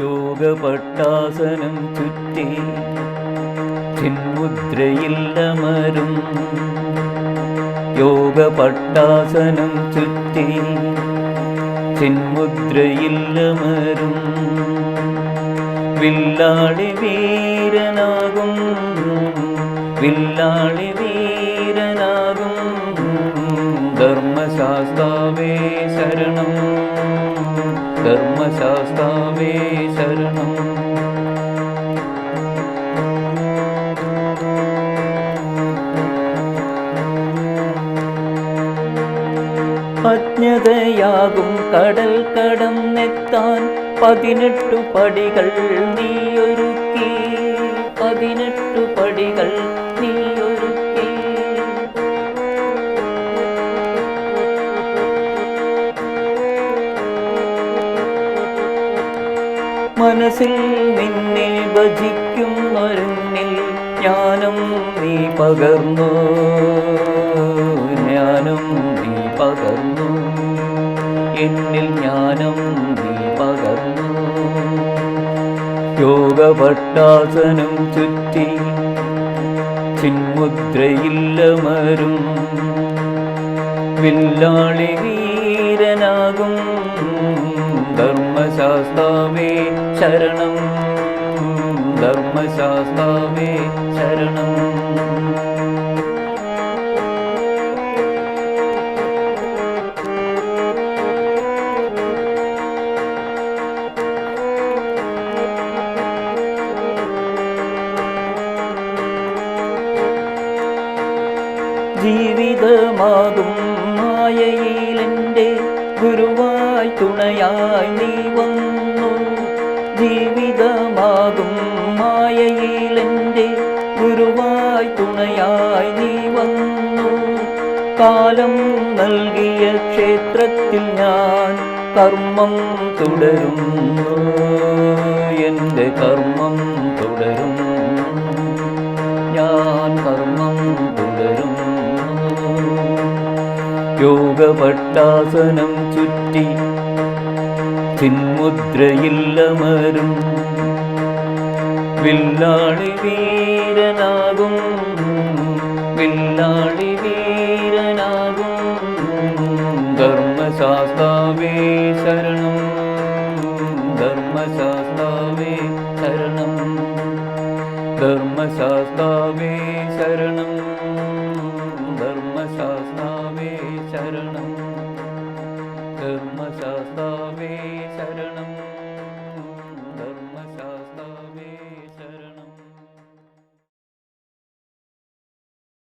യോഗപട്ടാസനം ചുറ്റി ചിന്മുദ്രയില്ലമരും യോഗപട്ടാസനം ചുറ്റി ചിന്മുദ്രയില്ലമരും വില്ലാളി വീരനാകും വില്ലാളി വീരനാകും. ധർമ്മശാസ്താവേ ശരണം. ധർമ്മശാസ്താവേ ശരണം. അജ്ഞതയാകും കടൽ കടന്നെത്താൻ പതിനെട്ടു പടികൾ നീയൊരുക്കി. മനസ്സിൽ നിന്നെ ഭജിക്കുന്നൊരുന്നിൽ ജ്ഞാനം നീ പകർന്നു. ജ്ഞാനം നീ പകർന്നു. എന്നിൽ ജ്ഞാനം നീ പകർന്നു. യോഗപട്ടാസനം ചുറ്റി ചിന്മുദ്രയില്ലമരും വില്ലാളി വീരനാകും ധർമ്മശാസ്താവേ ശരണം. ധർമ്മശാസ്താവേ ശരണം. ജീവിതമാകും മായയിലെന്റെ ഗുരുവായി തുണയായി നീ വന്നു. ജീവിതമാകും മായയിലെന്റെ ഗുരുവായി തുണയായി നീ വന്നു. കാലം നൽകിയ ക്ഷേത്രത്തിൽ ഞാൻ കർമ്മം തുടരുന്നു. എന്റെ കർമ്മം തുടരുന്നു. യോഗപട്ടാസനം ചുറ്റി ചിന്മുദ്രയില്ലമരും വില്ലാളി വീരനാകും വില്ലാളി വീരനാകും. ധർമ്മശാസ്താവേ ശരണം ധർമ്മശാസ്താവേ ശരണം ധർമ്മശാസ്താവേ ശരണം. ശരണം. ധർമ്മശാസ്താവേ ശരണം.